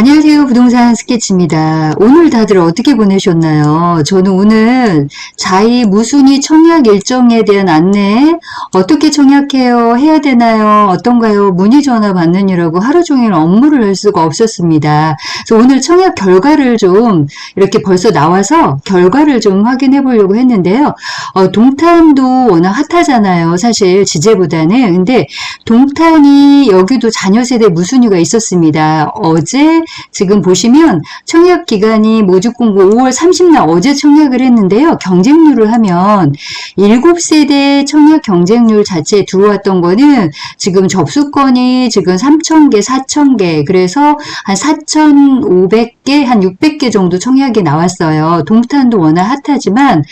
안녕하세요. 부동산 스케치입니다. 오늘 다들 어떻게 보내셨나요? 저는 오늘 자이 무순위 청약 일정에 대한 안내, 어떻게 청약해요? 해야 되나요? 어떤가요? 문의 전화 받느니라고 하루 종일 업무를 할 수가 없었습니다. 그래서 오늘 청약 결과를 좀 이렇게 벌써 나와서 결과를 좀 확인해 보려고 했는데요. 어, 동탄도 워낙 핫하잖아요. 사실 지제보다는. 근데 동탄이 여기도 자녀 세대 무순위가 있었습니다. 어제 지금 보시면 청약 기간이 모집 공고 5월 30날 어제 청약을 했는데요. 경쟁률을 하면 7세대 청약 경쟁률 자체에 들어왔던 거는 지금 접수건이 지금 3,000개, 4,000개 그래서 한 4,500개, 한 600개 정도 청약이 나왔어요. 동탄도 워낙 핫하지만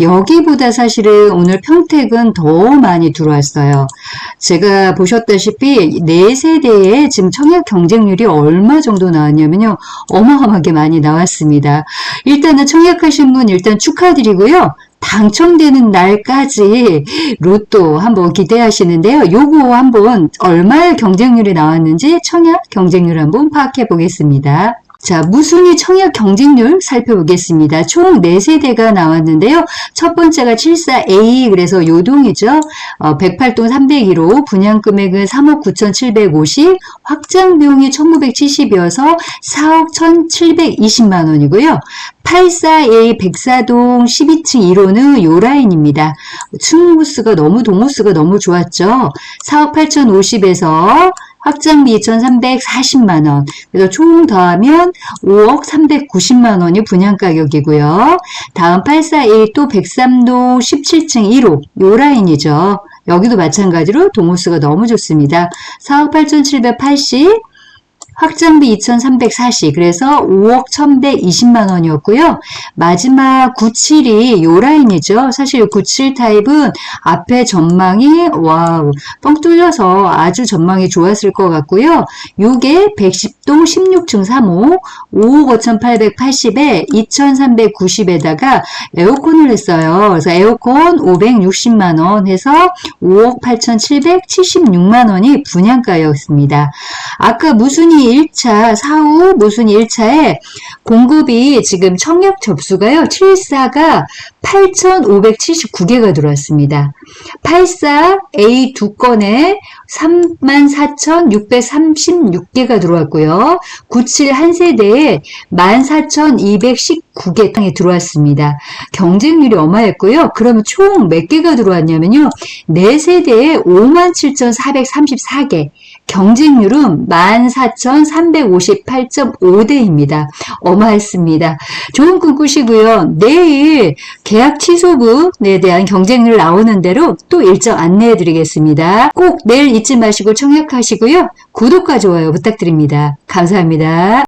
여기보다 사실은 오늘 평택은 더 많이 들어왔어요. 제가 보셨다시피 4세대에 지금 청약 경쟁률이 얼마 정도 나 왔냐면요. 어마어마하게 많이 나왔습니다. 일단은 청약하신 분 일단 축하드리고요. 당첨되는 날까지 로또 한번 기대하시는데요. 요거 한번 얼마의 경쟁률이 나왔는지 청약 경쟁률 한번 파악해 보겠습니다. 자, 무순위 청약 경쟁률 살펴보겠습니다. 총 4세대가 나왔는데요. 첫 번째가 74A, 그래서 요동이죠. 어, 108동 301호, 분양금액은 3억 9,750, 확장 비용이 1,970이어서 4억 1,720만 원이고요. 84A 백사동 12층 1호는 요 라인입니다. 층호수가 너무 동호수가 너무 좋았죠. 4억 8,050에서 확장비 2,340만 원. 그래서 총 더하면 5억 390만 원이 분양 가격이고요. 다음 841 또 103도 17층 1호 요 라인이죠. 여기도 마찬가지로 동호수가 너무 좋습니다. 4억 8,780 확장비 2,340 그래서 5억 1,120만 원이었고요. 마지막 97이 요 라인이죠. 사실 97 타입은 앞에 전망이 와우 뻥 뚫려서 아주 전망이 좋았을 것 같고요. 요게 110동 16층 3호 5억 5,880에 2,390에다가 에어컨을 했어요. 그래서 에어컨 560만 원 해서 5억 8,776만 원이 분양가였습니다. 아까 무순이 1차, 사후 무순이 1차에 공급이 지금 청약 접수가요. 74가 8,579개가 들어왔습니다. 84 A 두 건에 34,636개가 들어왔고요. 97 한 세대에 14,219개 땅에 들어왔습니다. 경쟁률이 어마했고요. 그러면 총 몇 개가 들어왔냐면요. 4세대에 57,434개. 경쟁률은 14,358.5대입니다. 어마했습니다. 좋은 꿈 꾸시고요. 내일 계약 취소분에 대한 경쟁률 나오는 대로 또 일정 안내해 드리겠습니다. 꼭 내일 잊지 마시고 청약하시고요. 구독과 좋아요 부탁드립니다. 감사합니다.